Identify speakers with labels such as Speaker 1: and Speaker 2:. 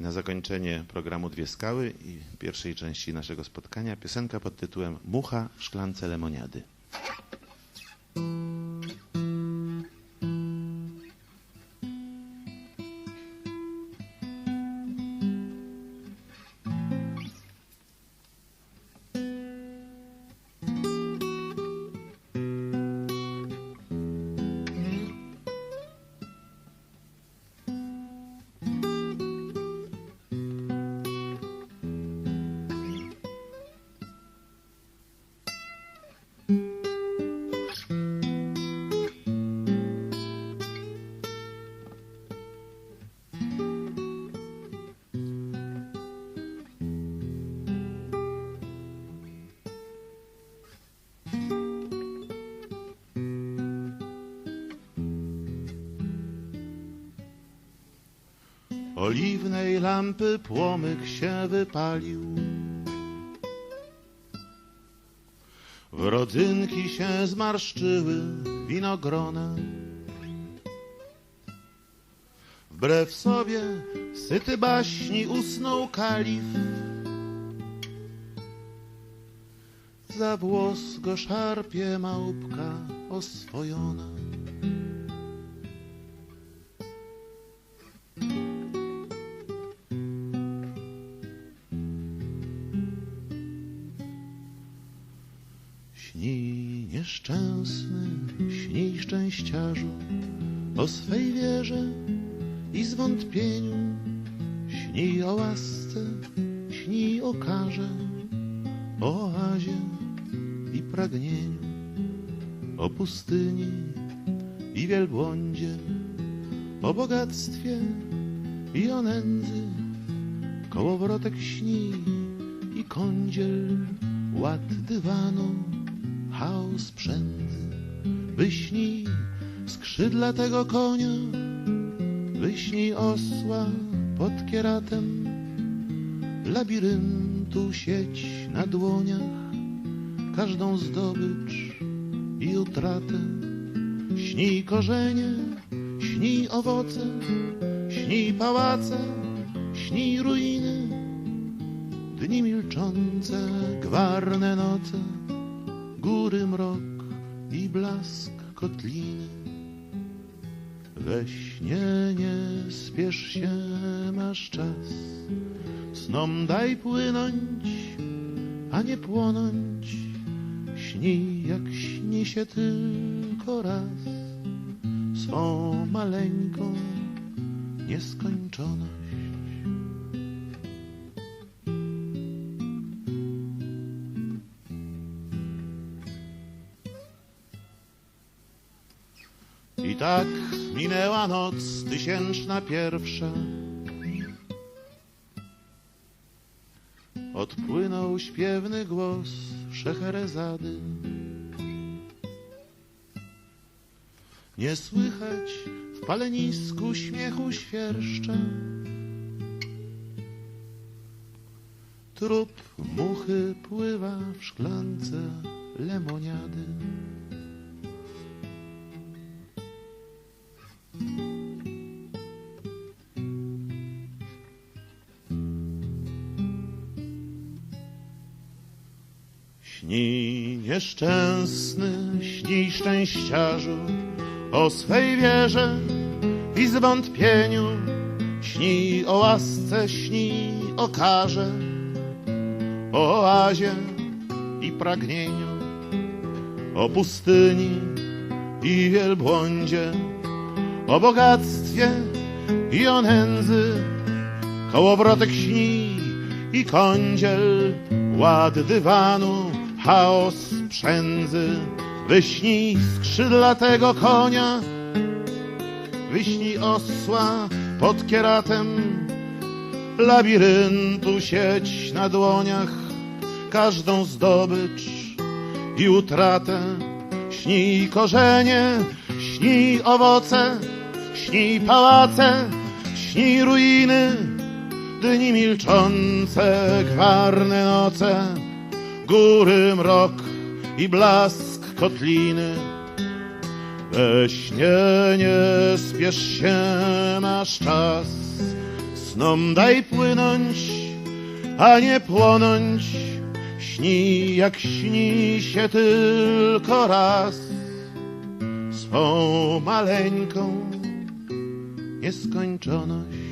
Speaker 1: Na zakończenie programu Dwie Skały i pierwszej części naszego spotkania piosenka pod tytułem Mucha w szklance lemoniady. Oliwnej lampy płomyk się wypalił. W rodzynki się zmarszczyły winogrona. Wbrew sobie syty baśni usnął kalif. Za włos go szarpie małpka oswojona. Śnij nieszczęsny, śnij szczęściarzu o swej wierze i zwątpieniu. Śnij o łasce, śnij o karze, o oazie i pragnieniu, o pustyni i wielbłądzie, o bogactwie i o nędzy. Kołowrotek śni i kądziel, ład dywanu, chaos przędzy. Wyśnij skrzydlatego konia, wyśnij osła pod kieratem, labiryntu sieć na dłoniach, każdą zdobycz i utratę. Śnij korzenie, śnij owoce, śnij pałace, śnij ruiny, dni milczące, gwarne noce, góry mrok i blask kotliny. We śnie nie spiesz się, masz czas, snom daj płynąć, a nie płonąć. Śnij, jak śni się tylko raz, swą maleńką nieskończoność. Tak minęła noc tysięczna pierwsza. Odpłynął śpiewny głos Szeherezady. Nie słychać w palenisku śmiechu świerszcza. Trup muchy pływa w szklance lemoniady. Śnij nieszczęsny, śnij szczęściarzu o swej wierze i zwątpieniu. Śnij o łasce, śnij o karze, o oazie i pragnieniu, o pustyni i wielbłądzie, o bogactwie i o nędzy. Kołowrotek śni i kądziel, ład dywanu, chaos przędzy. Wyśnij skrzydlatego konia, wyśnij osła pod kieratem, labiryntu sieć na dłoniach, każdą zdobycz i utratę. Śnij korzenie, śnij owoce, śnij pałace, śnij ruiny, dni milczące, gwarne noce, góry mrok i blask kotliny. We śnie nie spiesz się, masz czas, Snom daj płynąć, a nie płonąć. Śni jak śni się tylko raz. Swą maleńką nieskończoność.